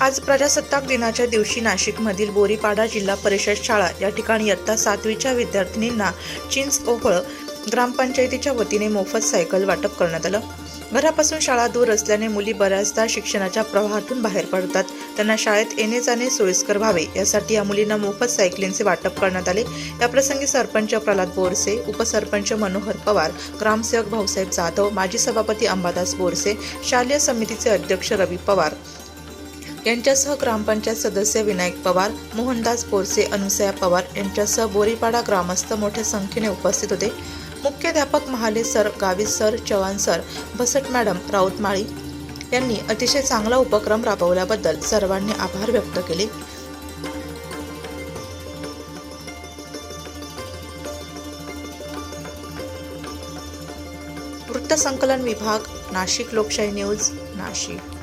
आज प्रजासत्ताक दिनाच्या दिवशी नाशिकमधील बोरीपाडा जिल्हा परिषद शाळा या ठिकाणी इयत्ता सातवीच्या विद्यार्थिनींना चिंच ओहळ ग्रामपंचायतीच्या वतीने मोफत सायकल वाटप करण्यात आलं. घरापासून शाळा दूर असल्याने मुली बऱ्याचदा शिक्षणाच्या प्रवाहातून बाहेर पडतात. त्यांना शाळेत येणे जाणे सोयीस्कर व्हावे यासाठी या मुलींना मोफत सायकलींचे वाटप करण्यात आले. याप्रसंगी सरपंच प्रल्हाद बोरसे उपसरपंच मनोहर पवार ग्रामसेवक भाऊसाहेब जाधव माजी सभापती अंबादास बोरसे शालेय समितीचे अध्यक्ष रवी पवार यांच्यासह ग्रामपंचायत सदस्य विनायक पवार मोहनदास बोरसे अनुसया पवार यांच्यासह बोरीपाडा ग्रामस्थ मोठ्या संख्येने उपस्थित होते. मुख्याध्यापक Mahale sir Gavit sir Chavan sir Bhasat madam Rautmali यांनी अतिशय चांगला उपक्रम राबवल्याबद्दल सर्वांनी आभार व्यक्त केले. वृत्तसंकलन विभाग नाशिक लोकशाही न्यूज नाशिक.